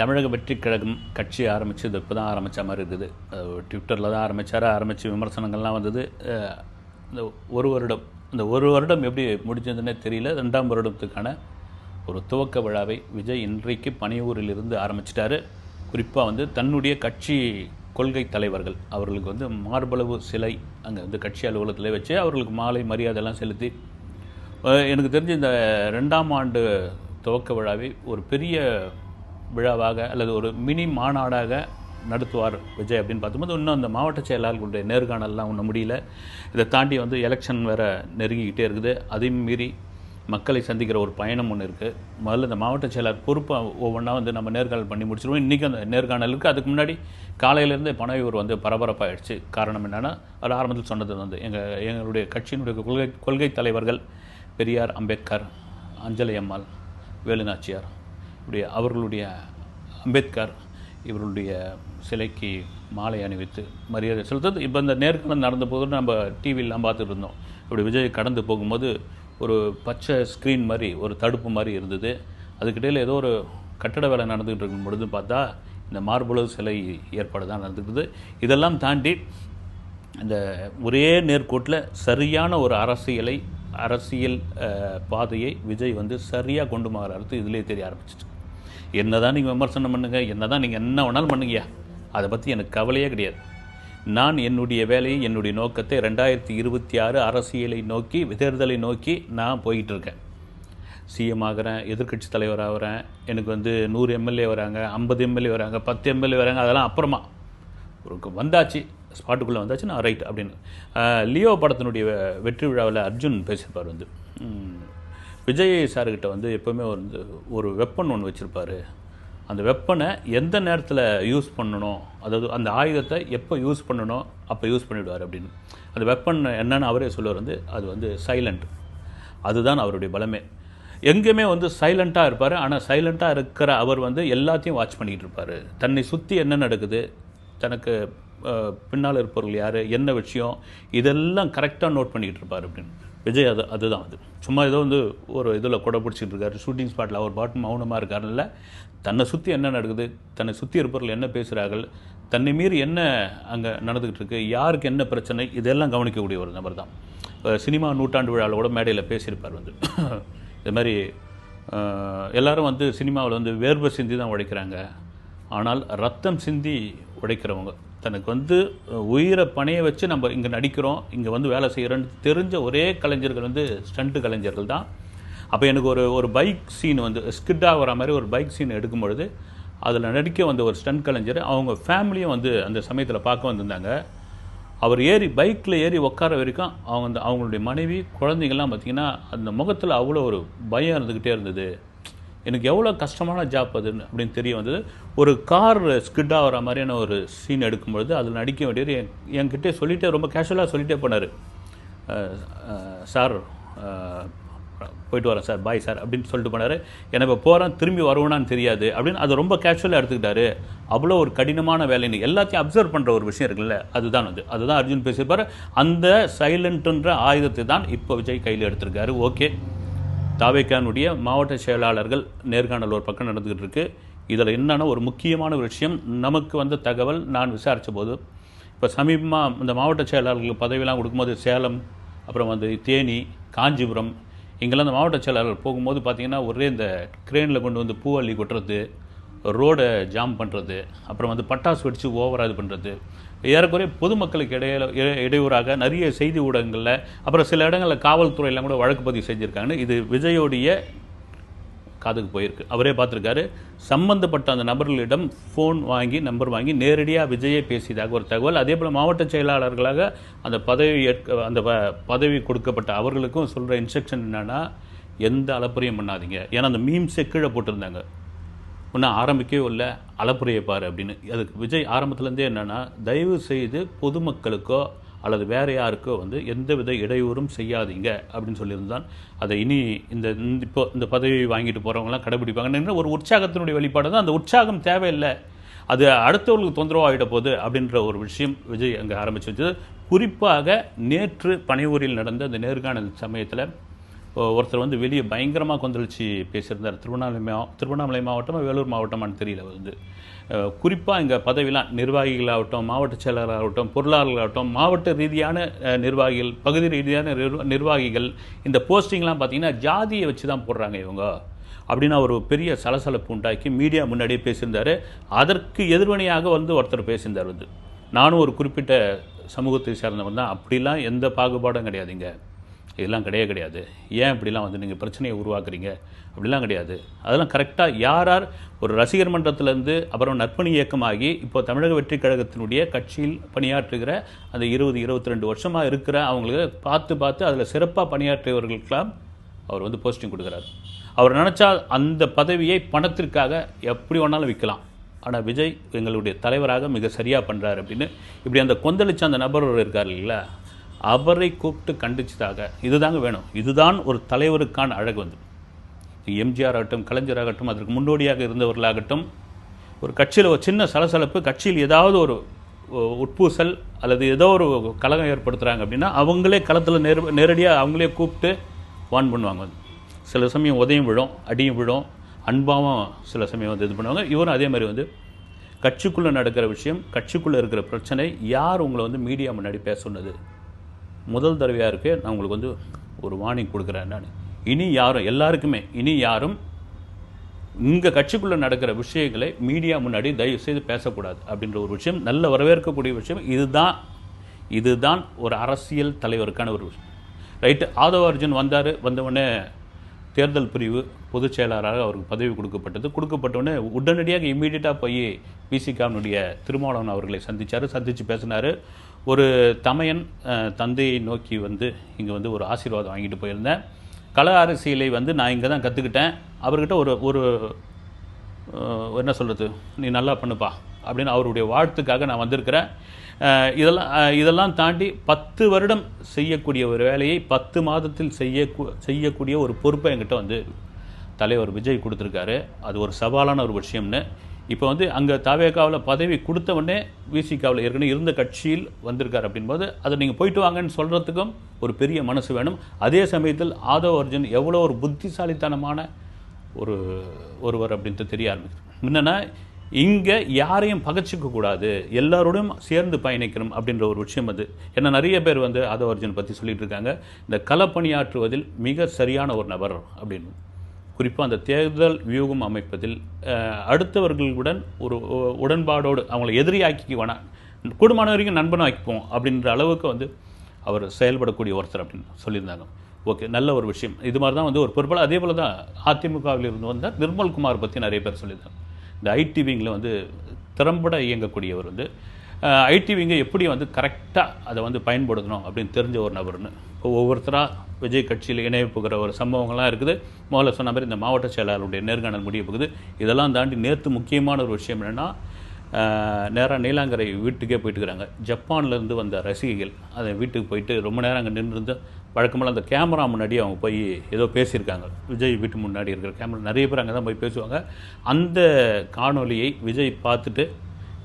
தமிழக வெற்றி கழகம் கட்சி ஆரம்பித்து இது இப்போ தான் ஆரம்பித்த மாதிரி இருக்குது. ட்விட்டரில் தான் ஆரம்பித்தார் ஆரம்பித்து விமர்சனங்கள்லாம் வந்தது. இந்த ஒரு வருடம் இந்த ஒரு வருடம் எப்படி முடிஞ்சதுன்னே தெரியல. ரெண்டாம் வருடத்துக்கான ஒரு துவக்க விழாவை விஜய் இன்றைக்கு பனையூரிலிருந்து ஆரம்பிச்சிட்டாரு. குறிப்பாக வந்து தன்னுடைய கட்சி கொள்கை தலைவர்கள் அவர்களுக்கு வந்து மார்பளவு சிலை அங்கே வந்து கட்சி அலுவலகத்தில் வச்சு அவர்களுக்கு மாலை மரியாதைலாம் செலுத்தி எனக்கு தெரிஞ்சு இந்த ரெண்டாம் ஆண்டு துவக்க விழாவை ஒரு பெரிய விழாவாக அல்லது ஒரு மினி மாநாடாக நடத்துவார் விஜய் அப்படின்னு பார்த்தும்போது இன்னும் அந்த மாவட்ட செயலாளர்களுடைய நேர்காணல்லாம் ஒன்றும் முடியல. இதை தாண்டி வந்து எலெக்ஷன் வேறு நெருங்கிக்கிட்டே இருக்குது. அதையும் மீறி மக்களை சந்திக்கிற ஒரு பயணம் ஒன்று இருக்குது முதல்ல இந்த மாவட்ட செயலாளர் பொறுப்பை ஒவ்வொன்றா வந்து நம்ம நேர்காணல் பண்ணி முடிச்சிருவோம். இன்றைக்கி அந்த நேர்காணல் இருக்குது அதுக்கு முன்னாடி காலையிலேருந்து பனையூர் வந்து பரபரப்பாயிடுச்சு. காரணம் என்னென்னா அது ஆரம்பத்தில் சொன்னது வந்து எங்கள் எங்களுடைய கட்சியினுடைய கொள்கை கொள்கை தலைவர்கள் பெரியார் அம்பேத்கர் அஞ்சலி அம்மாள் வேலுநாச்சியார் இப்படி அவர்களுடைய அம்பேத்கர் இவருடைய சிலைக்கு மாலை அணிவித்து மரியாதை செலுத்தது. இப்போ இந்த நேர்காணல் நடந்த போது நம்ம டிவியிலாம் பார்த்துட்டு இருந்தோம். இப்படி விஜய் கடந்து போகும்போது ஒரு பச்சை ஸ்க்ரீன் மாதிரி ஒரு தடுப்பு மாதிரி இருந்தது. அதுக்கிடையில் ஏதோ ஒரு கட்டட வேலை நடந்துகிட்டு இருக்கும் பொழுது பார்த்தா இந்த மார்புலவு சிலை ஏற்பாடு தான் நடந்துக்குது இதெல்லாம் தாண்டி இந்த ஒரே நேர்கோட்டில் சரியான ஒரு அரசியலை அரசியல் பாதையை விஜய் வந்து சரியாக கொண்டு போகிறாரு இதிலே தெரிய ஆரம்பிச்சிட்டு என்ன தான் நீங்கள் விமர்சனம் பண்ணுங்க என்ன தான் நீங்கள் என்ன வேணாலும் பண்ணுங்கய்யா. அதை பற்றி எனக்கு கவலையே கிடையாது. நான் என்னுடைய வேலையை என்னுடைய நோக்கத்தை ரெண்டாயிரத்தி இருபத்தி ஆறு அரசியலை நோக்கி தேர்தலை நோக்கி நான் போயிட்டு இருக்கேன் சிஎம் ஆகிறேன் எதிர்க்கட்சி தலைவர் ஆகிறேன் எனக்கு வந்து நூறு எம்எல்ஏ வராங்க ஐம்பது எம்எல்ஏ வராங்க பத்து எம்எல்ஏ வராங்க அதெல்லாம் அப்புறமா. ஒரு வந்தாச்சு ஸ்பாட்டுக்குள்ளே வந்தாச்சு நான் ரைட் அப்படின்னு. லியோ படத்தினுடைய வெற்றி விழாவில் அர்ஜுன் பேசியிருப்பார் வந்து. விஜய் சார்கிட்ட வந்து எப்போவுமே வந்து ஒரு வெப்பன் ஒன்று வச்சுருப்பாரு. அந்த வெப்பனை எந்த நேரத்தில் யூஸ் பண்ணணும்? அதாவது அந்த ஆயுதத்தை எப்போ யூஸ் பண்ணணும்? அப்போ யூஸ் பண்ணிவிடுவார் அப்படின்னு. அந்த வெப்பன் என்னன்னு அவரே சொல்லுவார் வந்து அது வந்து சைலண்ட் அதுதான் அவருடைய பலமே. எங்கேயுமே வந்து சைலண்ட்டாக இருப்பார். ஆனால் சைலண்ட்டாக இருக்கிற அவர் வந்து எல்லாத்தையும் வாட்ச் பண்ணிக்கிட்டு இருப்பார். தன்னை சுற்றி என்ன நடக்குது? தனக்கு பின்னால் இருப்பவர்கள் யார்? என்ன விஷயம்? இதெல்லாம் கரெக்டாக நோட் பண்ணிக்கிட்டு இருப்பார் அப்படின்னு. விஜய் அது அதுதான் அது. சும்மா ஏதோ வந்து ஒரு இதில் கொடை பிடிச்சிட்டு இருக்காரு ஷூட்டிங் ஸ்பாட்டில் அவர் பாட்டு மௌனமாக இருக்காருல்ல. தன்னை சுற்றி என்ன நடக்குது தன்னை சுற்றி இருப்பவர்கள் என்ன பேசுகிறார்கள் தன்னை மீறி என்ன அங்கே நடந்துக்கிட்டு இருக்கு யாருக்கு என்ன பிரச்சனை இதெல்லாம் கவனிக்கக்கூடிய ஒரு நபர் தான். சினிமா நூற்றாண்டு விழாவில் கூட மேடையில் பேசியிருப்பார் வந்து. இது மாதிரி எல்லாரும் வந்து சினிமாவில் வந்து வேர்வை சிந்தி தான் உழைக்கிறாங்க ஆனால் ரத்தம் சிந்தி உழைக்கிறவங்க தனக்கு வந்து உயிரை பணைய வச்சு நம்ம இங்கே நடிக்கிறோம் இங்கே வந்து வேலை செய்கிறோன்னு தெரிஞ்ச ஒரே கலைஞர்கள் வந்து ஸ்டண்ட்டு கலைஞர்கள் தான். அப்போ எனக்கு ஒரு ஒரு பைக் சீன் வந்து ஸ்கிட்டாக வர மாதிரி ஒரு பைக் சீன் எடுக்கும் பொழுது அதில் நடிக்க வந்த ஒரு ஸ்டண்ட் கலைஞர் அவங்க ஃபேமிலியும் வந்து அந்த சமயத்தில் பார்க்க வந்திருந்தாங்க. அவர் ஏறி பைக்கில் ஏறி உட்கார வரைக்கும் அவங்க அந்த அவங்களுடைய மனைவி குழந்தைங்கள்லாம் பார்த்திங்கன்னா அந்த முகத்தில் அவ்வளோ ஒரு பயம் இருந்துக்கிட்டே இருந்தது. எனக்கு எவ்வளோ கஷ்டமான ஜாப் அது அப்படின்னு தெரிய வந்தது. ஒரு கார் ஸ்கிட் ஆகிற மாதிரியான ஒரு சீன் எடுக்கும்பொழுது அதில் நடிக்க வேண்டியது என் என்கிட்டே சொல்லிட்டே ரொம்ப கேஷுவலாக சொல்லிட்டே போனார். சார் போயிட்டு வரேன் சார் பாய் சார் அப்படின்னு சொல்லிட்டு போனார். எனக்கு இப்போ போகிறேன் திரும்பி வருவேனான்னு தெரியாது அப்படின்னு அது ரொம்ப கேஷுவலாக எடுத்துக்கிட்டாரு. அவ்வளோ ஒரு கடினமான வேலைன்னு எல்லாத்தையும் அப்சர்வ் பண்ணுற ஒரு விஷயம் இருக்குல்ல அதுதான் அது. அதுதான் அர்ஜுன் பேசியிருப்பார். அந்த சைலண்ட்டுன்ற ஆயுதத்தை தான் இப்போ விஜய் கையில் எடுத்திருக்காரு. ஓகே தாவேக்கானுடைய மாவட்ட செயலாளர்கள் நேர்காணல் ஒரு பக்கம் நடந்துக்கிட்டு இருக்கு இதில் என்னென்னா ஒரு முக்கியமான ஒரு விஷயம். நமக்கு வந்த தகவல் நான் விசாரித்த போது இப்போ சமீபமாக இந்த மாவட்ட செயலாளர்களுக்கு பதவியெல்லாம் கொடுக்கும்போது சேலம் அப்புறம் வந்து தேனி காஞ்சிபுரம் இங்கெல்லாம் அந்த மாவட்ட செயலாளர் போகும்போது பார்த்திங்கன்னா ஒரே இந்த கிரேனில் கொண்டு வந்து பூவள்ளி கொட்டுறது ரோடை ஜாம் பண்ணுறது அப்புறம் வந்து பட்டாசு வெடித்து ஓவராக இது பண்ணுறது ஏறக்குறைய பொதுமக்களுக்கு இடையில இடையூறாக நிறைய செய்தி ஊடகங்களில் அப்புறம் சில இடங்களில் காவல்துறையெல்லாம் கூட வழக்கு பதிவு செஞ்சுருக்காங்க இது விஜயோடைய காதுக்கு போயிருக்கு. அவரே பார்த்துருக்காரு சம்பந்தப்பட்ட அந்த நபர்களிடம் ஃபோன் வாங்கி நம்பர் வாங்கி நேரடியாக விஜயை பேசியதாக ஒரு தகவல். அதே போல் மாவட்ட செயலாளர்களாக அந்த பதவி ஏற்க அந்த பதவி கொடுக்கப்பட்ட அவர்களுக்கும் சொல்கிற இன்ஸ்ட்ரக்ஷன் என்னென்னா எந்த அலப்பறையும் பண்ணாதீங்க. ஏன்னா அந்த மீம்ஸே கீழே போட்டிருந்தாங்க. ஒன்றும் ஆரம்பிக்கவே இல்லை அலப்புறையை பாரு அப்படின்னு. அதுக்கு விஜய் ஆரம்பத்துலேருந்தே என்னென்னா தயவு செய்து பொதுமக்களுக்கோ அல்லது வேற யாருக்கோ வந்து எந்தவித இடையூறும் செய்யாதீங்க அப்படின்னு சொல்லியிருந்தான். அதை இனி இந்த இப்போ இந்த பதவி வாங்கிட்டு போகிறவங்களாம் கடைபிடிப்பாங்கன்னு ஒரு உற்சாகத்தினுடைய வெளிப்பாடு தான். அந்த உற்சாகம் தேவையில்லை. அது அடுத்தவர்களுக்கு தொந்தரவாகிட போகுது அப்படின்ற ஒரு விஷயம் விஜய் அங்கே ஆரம்பிச்சு வச்சது. குறிப்பாக நேற்று பனையூரில் நடந்த அந்த நேர்காணல் சமயத்தில் ஒருத்தர் வந்து வெளியே பயங்கரமாக கொந்தளிச்சு பேசியிருந்தார். திருவண்ணாமலை மாவ திருவண்ணாமலை மாவட்டமாக வேலூர் மாவட்டமான்னு தெரியல வந்து. குறிப்பாக இங்கே பதவிலாம் நிர்வாகிகளாகட்டும் மாவட்ட செயலாளராகட்டும் பொருளாளர்களாகட்டும் மாவட்ட ரீதியான நிர்வாகிகள் பகுதி ரீதியான நிர்வ- நிர்வாகிகள் இந்த போஸ்டிங்லாம் பார்த்தீங்கன்னா ஜாதியை வச்சு தான் போடுறாங்க இவங்க. அப்படின்னு ஒரு பெரிய சலசலப்பு உண்டாக்கி மீடியா முன்னாடியே பேசியிருந்தாரு. அதற்கு எதிர்வினையாக வந்து ஒருத்தர் பேசியிருந்தார் வந்து. நானும் ஒரு குறிப்பிட்ட சமூகத்தை சேர்ந்தவன் தான் அப்படிலாம் எந்த பாகுபாடும் கிடையாதுங்க இதெல்லாம் கிடையவே கிடையாது. ஏன் இப்படிலாம் வந்து நீங்கள் பிரச்சனையை உருவாக்குறீங்க? அப்படிலாம் கிடையாது. அதெல்லாம் கரெக்டாக யார் யார் ஒரு ரசிகர் மன்றத்திலேருந்து அப்புறம் நற்பணி இயக்கமாகி இப்போ தமிழக வெற்றிக் கழகத்தினுடைய கட்சியில் பணியாற்றுகிற அந்த இருபது இருபத்தி ரெண்டு வருஷமாக இருக்கிற அவங்களுக்கு பார்த்து பார்த்து அதில் சிறப்பாக பணியாற்றியவர்களுக்கெல்லாம் அவர் வந்து போஸ்டிங் கொடுக்குறாரு. அவர் நினச்சா அந்த பதவியை பணத்திற்காக எப்படி வேணாலும் விற்கலாம். ஆனால் விஜய் எங்களுடைய தலைவராக மிக சரியாக பண்ணுறாரு அப்படின்னு. இப்படி அந்த கொந்தளிச்ச அந்த நபர் ஒரு இருக்கார் இல்லைங்களா? அவரை கூப்பிட்டு கண்டிச்சதாக இதுதாங்க வேணும். இதுதான் ஒரு தலைவருக்கான அழகு வந்து. எம்ஜிஆர் ஆகட்டும் கலைஞர் ஆகட்டும் அதற்கு முன்னோடியாக இருந்தவர்களாகட்டும் ஒரு கட்சியில் ஒரு சின்ன சலசலப்பு கட்சியில் ஏதாவது ஒரு உட்பூசல் அல்லது ஏதோ ஒரு கலகம் ஏற்படுத்துகிறாங்க அப்படின்னா அவங்களே களத்தில் நேர் நேரடியாக அவங்களே கூப்பிட்டு வான் பண்ணுவாங்க வந்து. சில சமயம் உதயம் விழும் அடியும் விழும் அன்பாவும் சில சமயம் வந்து இது பண்ணுவாங்க. இவரும் அதே மாதிரி வந்து கட்சிக்குள்ளே நடக்கிற விஷயம் கட்சிக்குள்ளே இருக்கிற பிரச்சனை யார் உங்களை வந்து மீடியா முன்னாடி பேச சொன்னது? முதல் தடவையாக இருக்குது நான் உங்களுக்கு வந்து ஒரு வார்னிங் கொடுக்குறேன் நான். இனி யாரும் எல்லாருக்குமே இனி யாரும் இங்கே கட்சிக்குள்ளே நடக்கிற விஷயங்களை மீடியா முன்னாடி தயவு செய்து பேசக்கூடாது அப்படின்ற ஒரு விஷயம் நல்ல வரவேற்கக்கூடிய விஷயம். இதுதான் இதுதான் ஒரு அரசியல் தலைவருக்கான ஒரு விஷயம். ரைட்டு ஆதவ அர்ஜுன் வந்தார் வந்தவுடனே தேர்தல் பிரிவு பொதுச் செயலாளராக அவருக்கு பதவி கொடுக்கப்பட்டது. கொடுக்கப்பட்டவுடனே உடனடியாக இம்மீடியட்டாக போய் பிசிகாவினுடைய திருமாவளவன் அவர்களை சந்திச்சார் சந்தித்து பேசினார். ஒரு தமையன் தந்தையை நோக்கி வந்து இங்கே வந்து ஒரு ஆசீர்வாதம் வாங்கிட்டு போயிருந்தேன். கல அரசியலை வந்து நான் இங்கே தான் கற்றுக்கிட்டேன் அவர்கிட்ட ஒரு ஒரு என்ன சொல்கிறது நீ நல்லா பண்ணுப்பா அப்படின்னு அவருடைய வாழ்த்துக்காக நான் வந்திருக்கிறேன். இதெல்லாம் இதெல்லாம் தாண்டி பத்து வருடம் செய்யக்கூடிய ஒரு வேலையை பத்து மாதத்தில் செய்ய செய்யக்கூடிய ஒரு பொறுப்பை என்கிட்ட வந்து தலைவர் விஜய் கொடுத்துருக்காரு. அது ஒரு சவாலான ஒரு விஷயம்னு இப்போ வந்து அங்கே தாவேக்காவில் பதவி கொடுத்த உடனே விசிகாவில் ஏற்கனவே இருந்த கட்சியில் வந்திருக்கார் அப்படின்போது அதை நீங்கள் போயிட்டு வாங்கன்னு சொல்கிறதுக்கும் ஒரு பெரிய மனசு வேணும். அதே சமயத்தில் ஆதவ் அர்ஜுன் எவ்வளோ ஒரு புத்திசாலித்தனமான ஒரு ஒருவர் அப்படின்ட்டு தெரிய ஆரம்பிக்குது. என்னென்னா இங்கே யாரையும் பகச்சிக்க கூடாது. எல்லாரோடும் சேர்ந்து பயணிக்கணும் அப்படின்ற ஒரு விஷயம் அது. ஏன்னா நிறைய பேர் வந்து ஆதவ அர்ஜுன் பற்றி சொல்லிகிட்டு இருக்காங்க. இந்த களப்பணியாற்றுவதில் மிக சரியான ஒரு நபர் அப்படின்னு. குறிப்பாக அந்த தேர்தல் வியூகம் அமைப்பதில் அடுத்தவர்களுடன் ஒரு உடன்பாடோடு அவங்கள எதிரியாக்கி வேணாம். கூடுமான வரைக்கும் நண்பனும் ஆக்கிப்போம் அப்படின்ற அளவுக்கு வந்து அவர் செயல்படக்கூடிய ஒருத்தர் அப்படின்னு சொல்லியிருந்தாங்க. ஓகே நல்ல ஒரு விஷயம். இது மாதிரி தான் வந்து ஒரு பொறுப்பாளர். அதே போல் தான் அதிமுகவில் இருந்து நிர்மல் நிர்மல்குமார் பற்றி நிறைய பேர் சொல்லியிருந்தாங்க. இந்த ஐடி விங்கில் வந்து திறம்பட இயங்கக்கூடியவர் வந்து ஐடிவிங்க எப்படி வந்து கரெக்டாக அதை வந்து பயன்படுத்தணும் அப்படின்னு தெரிஞ்ச ஒரு நபர்னு. இப்போ ஒவ்வொருத்தராக விஜய் கட்சியில் இணைய போகிற ஒரு சம்பவங்கள்லாம் இருக்குது. முதல்ல சொன்ன மாதிரி இந்த மாவட்ட செயலாளருடைய நேர்காணல் முடிய போகுது. இதெல்லாம் தாண்டி நேற்று முக்கியமான ஒரு விஷயம் என்னென்னா நேராக நீலாங்கரை வீட்டுக்கே போயிட்டு இருக்கிறாங்க. ஜப்பான்லேருந்து வந்த ரசிகைகள் அதை வீட்டுக்கு போயிட்டு ரொம்ப நேரம் அங்கே நின்றுருந்து வழக்கமெல்லாம் அந்த கேமரா முன்னாடி அவங்க போய் ஏதோ பேசியிருக்காங்க. விஜய் வீட்டு முன்னாடி இருக்கிற கேமரா. நிறைய பேர் அங்கே தான் போய் பேசுவாங்க. அந்த காணொலியை விஜய் பார்த்துட்டு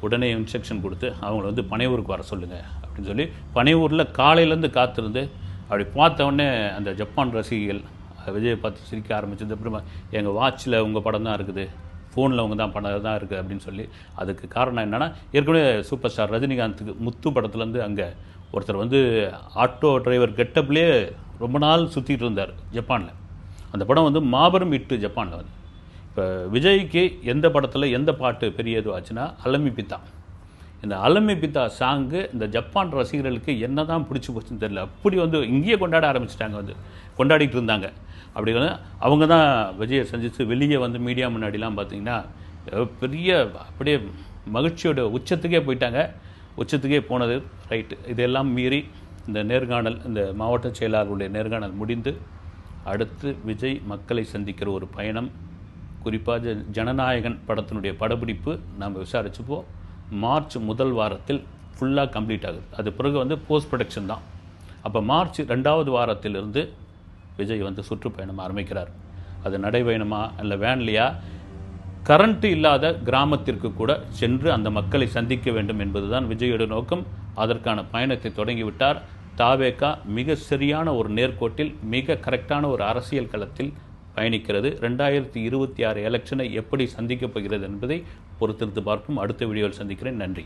உடனே இன்ஸ்ட்ரக்ஷன் கொடுத்து அவங்கள வந்து பனையூருக்கு வர சொல்லுங்கள் அப்படின்னு சொல்லி பனையூரில் காலையிலேருந்து காத்திருந்து அப்படி பார்த்த உடனே அந்த ஜப்பான் ரசிகர்கள் விஜயை பார்த்து சிரிக்க ஆரம்பிச்சது அப்புறமா எங்கள் வாட்சில் உங்கள் படம் தான் இருக்குது ஃபோனில் அவங்க தான் படம் தான் இருக்குது அப்படின்னு சொல்லி அதுக்கு காரணம் என்னென்னா ஏற்கனவே சூப்பர் ஸ்டார் ரஜினிகாந்துக்கு முத்து படத்துலேருந்து அங்கே ஒருத்தர் வந்து ஆட்டோ டிரைவர் கெட்டப்லேயே ரொம்ப நாள் சுற்றிட்டு இருந்தார் ஜப்பானில். அந்த படம் வந்து மாபெரும் இட்டு ஜப்பானில் வந்து. இப்போ விஜய்க்கு எந்த படத்தில் எந்த பாட்டு பெரிய இதுவாச்சுன்னா அலமி பித்தா. இந்த அலமி பித்தா சாங்கு இந்த ஜப்பான் ரசிகர்களுக்கு என்ன தான் பிடிச்சி போச்சுன்னு தெரியல. அப்படி வந்து இங்கேயே கொண்டாட ஆரம்பிச்சிட்டாங்க வந்து. கொண்டாடிட்டு இருந்தாங்க. அப்படி வந்து அவங்க தான் விஜயை சந்தித்து வெளியே வந்து மீடியா முன்னாடிலாம் பார்த்தீங்கன்னா பெரிய அப்படியே மகிழ்ச்சியோட உச்சத்துக்கே போயிட்டாங்க. உச்சத்துக்கே போனது ரைட்டு. இதெல்லாம் மீறி இந்த நேர்காணல் இந்த மாவட்ட செயலாளருடைய நேர்காணல் முடிந்து அடுத்து விஜய் மக்களை சந்திக்கிற ஒரு பயணம். குறிப்பாக ஜனநாயகன் படத்தினுடைய படப்பிடிப்பு நாம் விசாரிச்சுப்போம். மார்ச் முதல் வாரத்தில் ஃபுல்லாக கம்ப்ளீட் ஆகுது. அது பிறகு வந்து போஸ்ட் ப்ரொடக்ஷன் தான். அப்போ மார்ச் ரெண்டாவது வாரத்திலிருந்து விஜய் வந்து சுற்றுப்பயணம் ஆரம்பிக்கிறார். அது நடைபயணமா இல்லை வேன்லையா கரண்ட் இல்லாத கிராமத்திற்கு கூட சென்று அந்த மக்களை சந்திக்க வேண்டும் என்பதுதான் விஜயோட நோக்கம். அதற்கான பயணத்தை தொடங்கிவிட்டார். தாவேக்கா மிக சரியான ஒரு நேர்கோட்டில் மிக கரெக்டான ஒரு அரசியல் களத்தில் பயணிக்கிறது. ரெண்டாயிரத்தி இருபத்தி ஆறு எலெக்ஷனை எப்படி சந்திக்கப் போகிறது என்பதை பொறுத்திருந்து பார்ப்போம். அடுத்த வீடியோவில் சந்திக்கிறேன். நன்றி.